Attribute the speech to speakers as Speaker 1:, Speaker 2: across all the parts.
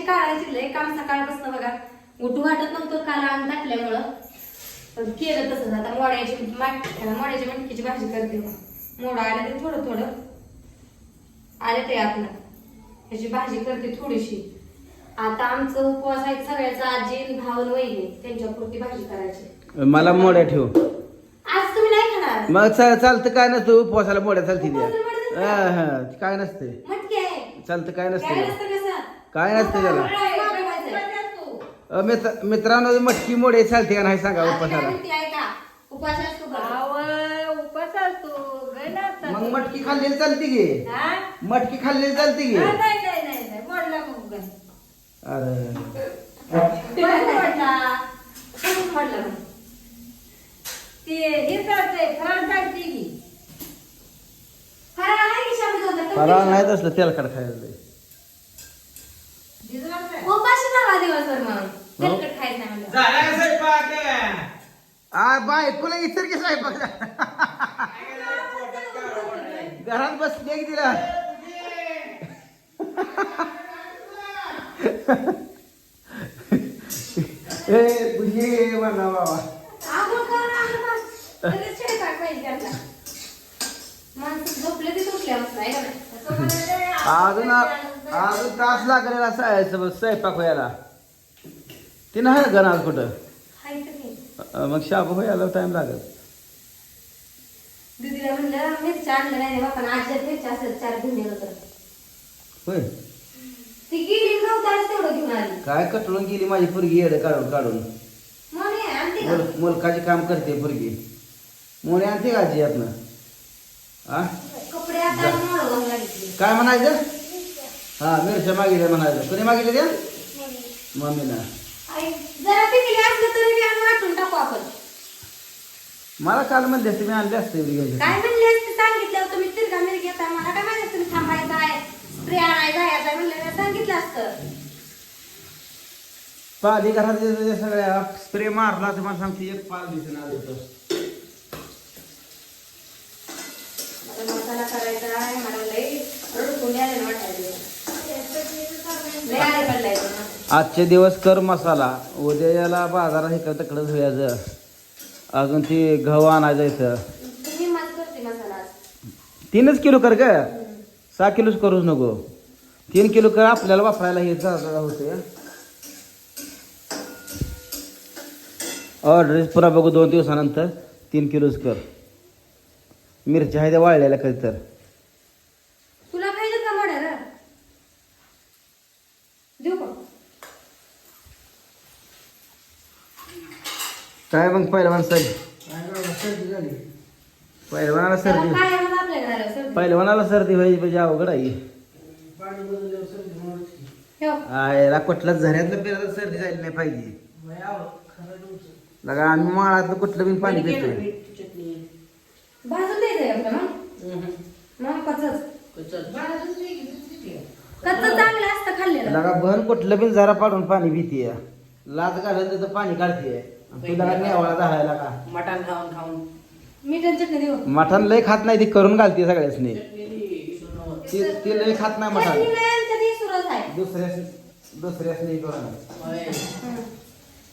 Speaker 1: भाजी काढायची लय काम सकाळपासून बघा. उठू वाटत नव्हतं काल अंग टाकल्यामुळं पण केलं तसंच. आता मोड्याची मोड्याची मटकीची भाजी करते. मोडा आलं ते थोडं थोडं. आले ते आपलं. ह्याची भाजी करते थोडीशी. आता आमचं उपवास आहे सगळ्याचा आजी भावन वहिनी. त्यांच्यापुरती भाजी करायची.
Speaker 2: मला मोड्या ठेव.
Speaker 1: आज तुम्ही नाही खाणार?
Speaker 2: मग चालतं काय नसतं. उपवासाला मोड्या चालते
Speaker 1: उपवासाला मोड्या
Speaker 2: द्या हा हा. काय नसते
Speaker 1: मटकी आहे.
Speaker 2: चालतं काय नसतं? काय नसतं त्याला मित्र- मित्रांनो मटकी मोडे चालते का नाही सांगा उपवासाला
Speaker 1: उपास असतो का?
Speaker 3: आव, उपास असतो गण असतात.
Speaker 2: मग मटकी खाल्लेली चालते
Speaker 3: हा?
Speaker 2: मटकी खाल्लेली चालते. अरे?
Speaker 3: ते हे चालतंय फराळ चालते की
Speaker 2: नाही तसलं तेलकट खायला?
Speaker 1: उपाशी राहा दिवसभर मग तेलकट खायचं नाही म्हणलं.
Speaker 2: आ बाय तुला इतर की स्वयंपाक घरात बसली की तिला ए बुजी म्हणा बाबा
Speaker 1: आंघोळ करून आलं बस. लगेच स्वयंपाक पाहिजे आता. माणसं झोपले आहे का नाही?
Speaker 3: म्हणायचं,
Speaker 2: अजून तास लागलेला असायचं स्वयंपाक व्हायला. ती नाही गण आज कुठं?
Speaker 1: हाय तर नाही.
Speaker 2: अ, मग शाबू व्हायला टाइम लागत
Speaker 1: दीदीला म्हणलं मिरच्या आणलं नाही बापा आज्यात मिरच्या असेल चार घेऊन येलं तर.
Speaker 2: होय.
Speaker 1: ती गेली नव्हताच तेवढं घेऊन आली.
Speaker 2: काय कटळून गेली माझी पोरगी येडे काढून काढून.
Speaker 1: म्हणे आणते का?
Speaker 2: मुल- मुलकाचे काम करते पोरगी. मोने आणते का आपलं आ?
Speaker 1: कपडे आता
Speaker 2: काय म्हणायचं? हा मिरच्या मागितल्या म्हणायचं. कोणी मागितलं त्या? मम्मीनं.
Speaker 1: आई, जरा पिकले असलं तरी बी आणून वाटून टाकू आपण.
Speaker 2: मला काल म्हणले असते मी आणले असते एवढी घ्यायची.
Speaker 1: काय म्हणले असते? सांगितलं तुम्ही तिरका मिरी घेता मला काय माहिती तुम्ही थांबायचं आहे. स्प्रे आणायचा जायचा म्हणलं मी सांगितलं असतं.
Speaker 2: घरात सगळ्या. स्प्रे मारला तर मला सांगते एक पाल दिसून आलं होतं.
Speaker 1: मसाला करायचा आहे मला लई रडकून यायला वाटायला लई आले पडलायचं ना.
Speaker 2: आजचे दिवस कर मसाला. उद्या याला बाजारात इकडं तिकडं धुयाचं. अजून ती गहू आणायचं इथं. तीनच किलो कर ग. सहा किलोच करूच नको. तीन किलो कर आपल्याला वापरायला हे जागा होते ऑर्डर पुन्हा बघू दोन दिवसानंतर. तीन किलोच कर. मिरच्या आहे त्या वाळलेल्या कधी तर
Speaker 1: तुला पाहिजे का मोड्या रे देऊ का?
Speaker 2: काय मग पहिलवान पहिलवानाला
Speaker 1: त्याला
Speaker 2: सर्दी.
Speaker 1: काय आहे म्हणून आपल्या घराला सर्दी.
Speaker 2: पहिलवानाला सर्दी व्हायची म्हणजे अवघड आहे.
Speaker 1: ठेव.
Speaker 2: आयला कुठल्याच झऱ्यातलं पिराचं सर्दी जायला नाही पाहिजे. लगा आम्ही माळातलं कुठलं बी पाणी पितोय.
Speaker 1: भाजून द्यायचंय आपलं मग मग कच्चंच. कच्चं चांगलं असतं खाल्लेलं.
Speaker 2: लगा बहन कुठलं बी जरा पाडून पाणी पितीय लाज घालून तिथं पाणी काढतीये. तुला का नेवाळा झालायला का
Speaker 4: मटण खाऊन खाऊन.
Speaker 1: मीठ आणि चटणी देऊ
Speaker 2: मटण लय खात नाही ती करून घालते सगळ्यासनी. ती ती लय खात नाही मटण.
Speaker 1: चटणी नाही आणि तरी सुरस आहे.
Speaker 2: दुसऱ्यास दुसऱ्यासनी करून.
Speaker 1: हं.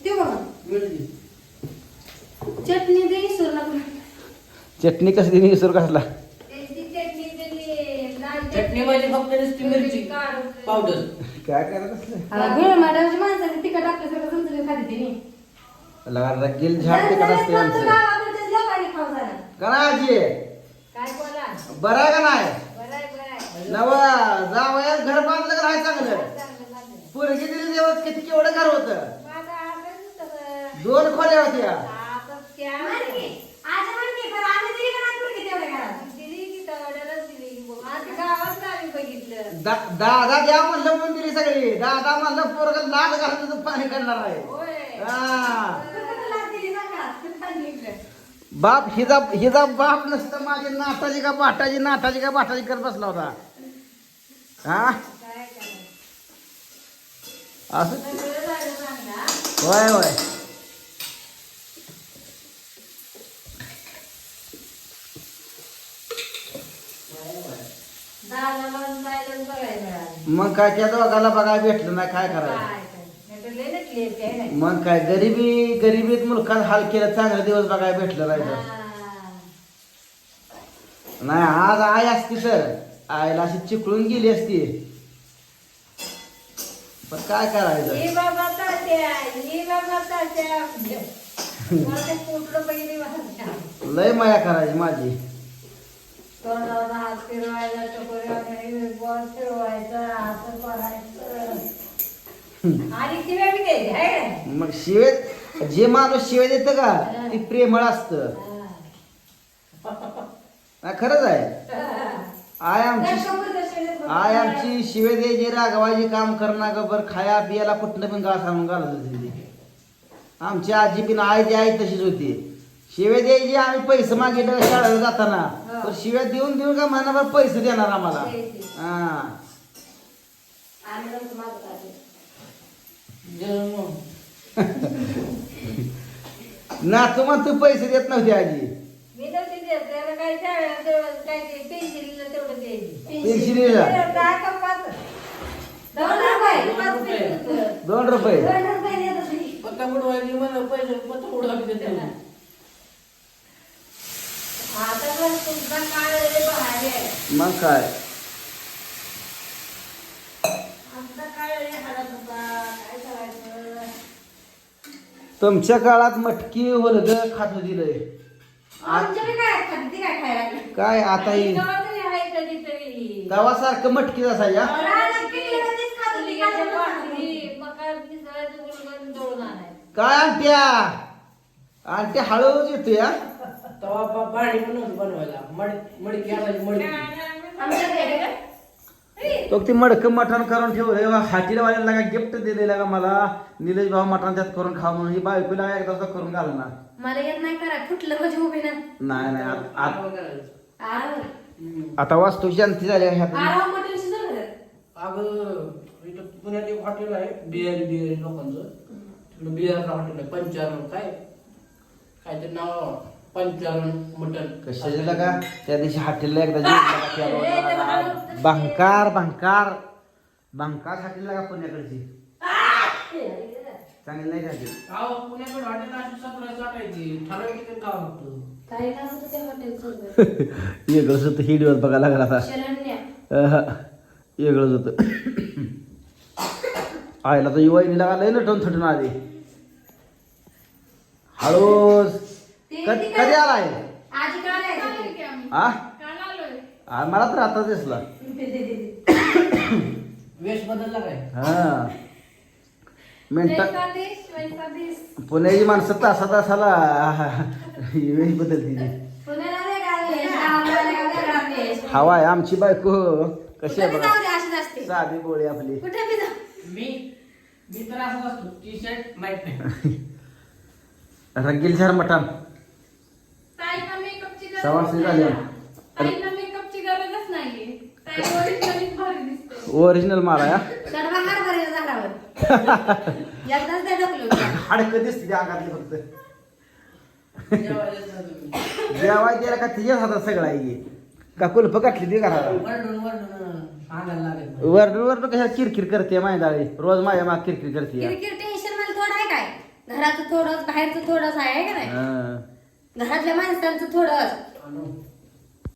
Speaker 1: देऊ? चटणी दे
Speaker 2: चटणी कशी दिली विसर कसला?
Speaker 4: चटणी म्हणजे फक्त नुसती मिरची. पावडर.
Speaker 2: काय करत असलं?
Speaker 1: गुळ माणसाने तिखट टाकल्यासारखं चमचमीत खाते तिने.
Speaker 2: लगा रगेल झाड तिकड असते आमचं.
Speaker 1: झालं
Speaker 2: का ना आजी?
Speaker 3: काय बोला?
Speaker 2: बरं आहे का नाही. नवा जावयात घर बांधलं का नाही चांगलं. पोरगी दिली तेव्हा किती केवढं घर होतं. दोन खोल्या होत्या
Speaker 3: आता त्या
Speaker 1: म्हणके आज म्हणके पण आम्ही दिली का नाही पोरगी तेवढ्या घरात
Speaker 3: दिली की तेवढ्यालाच दिली की बघ. आज गावात आम्ही बघितलं
Speaker 2: दा- दादा द्या म्हणलं म्हणून दिली सगळी. दादा म्हणलं पोरग लाट घालून पाणी करणार आहे. हा. बाप हिजा हिजा बाप नसतं माझी नाटाची का बाटाची नाटाची का बाटाची करत बसला होता. हा? असं? होय होय.
Speaker 3: मिळालं.
Speaker 2: मग काय त्या दोघाला बघायला भेटलं नाही काय करायचं? मग काय गरिबी गरिबीत मुलखात हाल केलं चांगले दिवस बघायला भेटलं नाही. नाही आज आई असती तर आईला अशी चिकळून गेली असती. पण काय करायचं. लय माया करायची माझी.
Speaker 3: तोंडावर हात फिरवायचा बॉल फिरवायचा असं करायचं. आणि शिव्या बी द्यायची आहे का नाही?
Speaker 2: मग शिवे जे माणूस शिवे देतं का ती प्रेमळ असतं. नाही, खरंच आहे. आय आमची आय आमची शिवे द्यायची रागवायची काम करणं का बरं खाया पियाला कुठलं पण गास आणून घालत होती ती. आमची आजी पण आई ती आई तशीच होती. शिवे द्यायची आम्ही पैसे मागितलं शाळेला जाताना. तर शिव्या देऊन देऊन का महिनाभर पैसे देणार आम्हाला? हा. नातू मग तू पैसे देत नव्हती आजी.
Speaker 3: मी नव्हती देत. त्याला काय शाळेला तेवढं काय ते पेन्सिलीला तेवढं द्यायची.
Speaker 2: पेन्सिलीला?
Speaker 3: दहा का पाच दोन रुपये. पाच
Speaker 4: रुपये.
Speaker 3: पेन्सिल.
Speaker 2: दोन रुपये.
Speaker 3: दोन रुपये देत होती.
Speaker 4: पत्ता बुडवायची मला पैसे पत्ता बुडवायला देते
Speaker 3: आता पण तुमचा काळ लय भारी आहे.
Speaker 2: मग काय? तुमच्या काळात मटकी होलग खात होती लय
Speaker 1: काय
Speaker 2: आता
Speaker 3: कधीतरी.
Speaker 2: गावासारखं मटकी असायच्या.
Speaker 1: काय
Speaker 2: आणत्या आणत्या हळूच येतो या
Speaker 4: तेव्हा बा- पण नव्हती बनवायला. मड मडकी आणायची मडकी?
Speaker 2: तो ती मडकं मटण करून ठेवलंय हाटीला वाल्याला का गिफ्ट दिलेलं का मला? निलेश भाऊ मटण त्यात करून खा म्हणून. ही बायकोला एकदा सुद्धा करून घालणार
Speaker 1: मला येत नाही करा. फुटलं म्हणजे उभे ना
Speaker 2: नाही नाही. आत- आत-
Speaker 4: आराम करायचं.
Speaker 1: आराम.
Speaker 4: हम्म.
Speaker 2: आता वास्तू शांती झाली आहे ह्यात.
Speaker 1: आराम मटण शिजवलं का?
Speaker 4: अगं इथं पुण्यात एक हॉटेल आहे बिहारी बिहारी लोकांचं. तिकडे बिहारला हॉटेल आहे पंचारण काय? काय ते नाव पंचारण मटन
Speaker 2: का? त्या दिवशी हाटीला एकदा जेवला का त्या रोडला. हाटीला का पुण्याकडची? चांगली नाही झाली.
Speaker 4: अहो पुण्याकडे हॉटेल अशी सतरा टाकायची ठराविक ठिकाणी खावं लागतं
Speaker 1: काय नाव होतं त्या हॉटेलचं?
Speaker 2: वेगळंच होतं हिडीवर बघायला लागला आता.
Speaker 1: शरण्या.
Speaker 2: अहं, वेगळंच होतं. आईला तर युवाईनीला लय नटून थटून आली. हळूच. कधी आलाय
Speaker 1: आजी काल यायची ती.
Speaker 2: आ? आ, मला तर आता दिसला.
Speaker 4: वेश बदलला काय?
Speaker 2: हा. मिनटा. पुण्याची माणसं तासा तासाला वेळ बदलती ती.
Speaker 1: पुण्याला वेगळा वेश, गावाला वेश.
Speaker 2: हवा आहे आमची बायको. कशी आहे
Speaker 1: बी
Speaker 2: बघा.
Speaker 1: जाऊ दे, अशीच असते.
Speaker 2: साधी बोळी आपली.
Speaker 1: कुठे बी जाऊ.
Speaker 4: मी मी तर असतो टी शर्ट माहीत नाही
Speaker 2: रंगील झार मटण
Speaker 5: मेकअपची गरज
Speaker 2: सवासणी
Speaker 5: नाही
Speaker 2: झाली.
Speaker 5: ना. ताईला मेकअपची गरजच नाहीये ताई originalच भारी दिसते
Speaker 2: ओरिजिनल माल आहे.
Speaker 1: कडवा हार भरेल झाडावर एकदाच ते ढकलून
Speaker 2: हाडकं दिसते त्या अंगातली फक्त. जेवाय द्यायला का तिच्याच हातात सगळं आहे की. का कुलप काटली ती घराला
Speaker 4: वरडून वरडून सांगायला लागेल
Speaker 2: वरडून वरडून कशा किरकिर करते मायदाळी रोज माझ्या माग किरकिर करते या.
Speaker 1: किरकिर टेन्शन थोडं आहे काय घराचं थोडंच बाहेरचं थोडंच आहे है का नाही
Speaker 2: हा.
Speaker 1: घरातल्या माणसांचं
Speaker 4: थोडं.